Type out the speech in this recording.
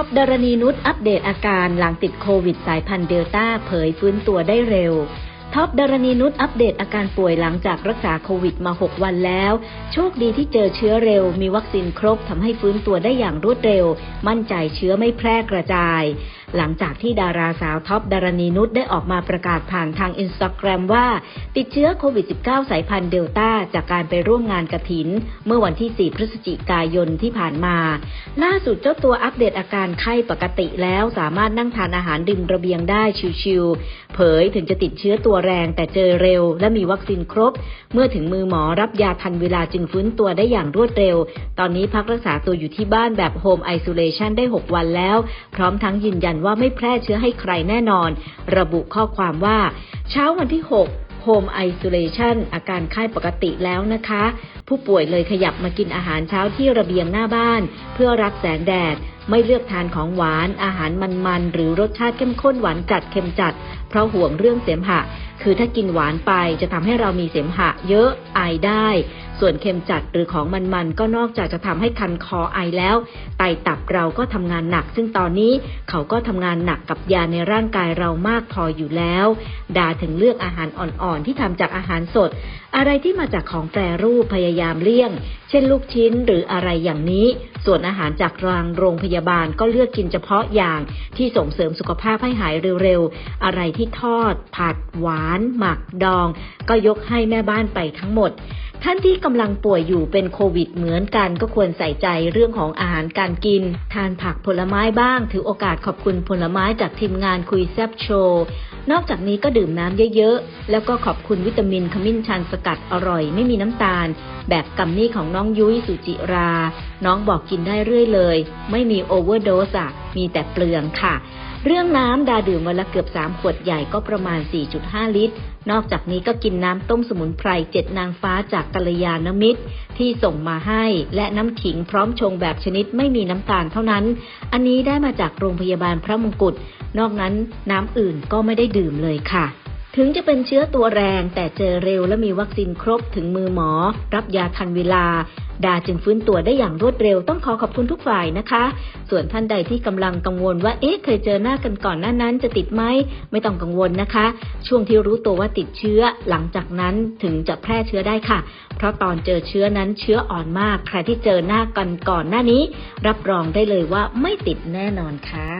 อปดารณีนุชอัปเดตอาการหลังติดโควิดสายพันธุ์เดลต้าเผยฟื้นตัวได้เร็วท็อปดารณีนุชอัปเดตอาการป่วยหลังจากรักษาโควิดมา 6 วันแล้ว โชคดีที่เจอเชื้อเร็ว มีวัคซีนครบทำให้ฟื้นตัวได้อย่างรวดเร็ว มั่นใจเชื้อไม่แพร่กระจาย หลังจากที่ดาราสาวท็อปดารณีนุชได้ออกมาประกาศผ่านทางอินสตาแกรมว่า ติดเชื้อโควิด -19 สายพันธุ์เดลต้าจากการไปร่วมงานกระถิน เมื่อวันที่ 4 พฤศจิกายนที่ผ่านมา ล่าสุดเจ้าตัวอัปเดตอาการไข้ปกติแล้วสามารถนั่งทานอาหารริมระเบียงได้ชิวๆ เผยถึงจะติดเชื้อตัวแรงแต่เจอเร็ว และมีวัคซีนครบ เมื่อถึงมือหมอรับยาทันเวลาจึงฟื้นตัวได้อย่างรวดเร็ว ตอนนี้พักรักษาตัวอยู่ที่บ้านแบบโฮมไอโซเลชันได้ 6 วันแล้ว พร้อมทั้งยืนยันว่าไม่แพร่เชื้อให้ใครแน่นอน ระบุข้อความว่า เช้าวันที่ 6 Home Isolation อาการไข้ปกติแล้วนะคะ ผู้ป่วยเลยขยับมากินอาหารเช้าที่ระเบียงหน้าบ้าน เพื่อรับแสงแดด ไม่เลือกทานของหวาน อาหารมันๆ หรือรสชาติเข้มข้นหวานจัดเค็มจัด เพราะห่วงเรื่องเสมหะ คือถ้ากินหวานไปจะทำให้เรามีเสมหะ เยอะไอได้ ส่วนเค็มจัดหรือของมันๆ ก็นอกจากจะทำให้คันคอไอแล้ว ไตตับเราก็ทำงานหนัก ซึ่งตอนนี้เขาก็ทำงานหนักกับยาในร่างกายเรามากพออยู่แล้วดาถึงเลือกอาหารอ่อนๆที่ทำจากอาหารสด อะไรที่มาจากของแปรรูปพยายามเลี่ยง เช่นลูกชิ้นหรืออะไรอย่างนี้ ส่วนอาหารจากรางโรงพยาบาลก็เลือกกินเฉพาะอย่างที่ส่งเสริมสุขภาพให้หายเร็วๆ อะไรที่ทอด ผัด หวาน หมักดอง ก็ยกให้แม่บ้านไปทั้งหมด ท่านที่กำลังป่วยอยู่เป็นโควิดเหมือนกันก็ควรใส่ใจเรื่องของอาหารการกิน ทานผักผลไม้บ้าง ถือโอกาสขอบคุณผลไม้จากทีมงานคุยแซบโชว์ นอกจากนี้ก็ดื่มน้ำเยอะๆ แล้วก็ขอบคุณวิตามินขมิ้นชันสกัดอร่อยไม่มีน้ำตาล แบบกัมมี่ของน้องยุ้ยสุจิรา น้องบอกกินได้เรื่อยเลย ไม่มีโอเวอร์โดสอะมีแต่เปลืองค่ะ เรื่องน้ำดาดื่มวันละเกือบ 3 ขวดใหญ่ก็ประมาณ 4.5 ลิตร นอกจากนี้ก็กินน้ำต้มสมุนไพรเจ็ดนางฟ้าจากกัลยาณมิตร ที่ส่งมาให้ และน้ำขิงพร้อมชงแบบชนิดไม่มีน้ำตาลเท่านั้น อันนี้ได้มาจากโรงพยาบาลพระมงกุฎ นอกนั้นน้ำอื่นก็ไม่ได้ดื่มเลยค่ะ ถึงจะเป็นเชื้อตัวแรงแต่เจอเร็วและมีวัคซีนครบถึงมือหมอ รับยาทันเวลา ดาจึงฟื้นตัวได้อย่างรวดเร็วต้องขอขอบคุณทุกฝ่ายนะคะ ส่วนท่านใดที่กำลังกังวลว่าเอ๊ะเคยเจอหน้ากันก่อนหน้านั้นจะติดไหมไม่ต้องกังวลนะคะ ช่วงที่รู้ตัวว่าติดเชื้อหลังจากนั้นถึงจะแพร่เชื้อได้ค่ะ เพราะตอนเจอเชื้อนั้นเชื้ออ่อนมาก ใครที่เจอหน้ากันก่อนหน้านี้ รับรองได้เลยว่าไม่ติดแน่นอนค่ะ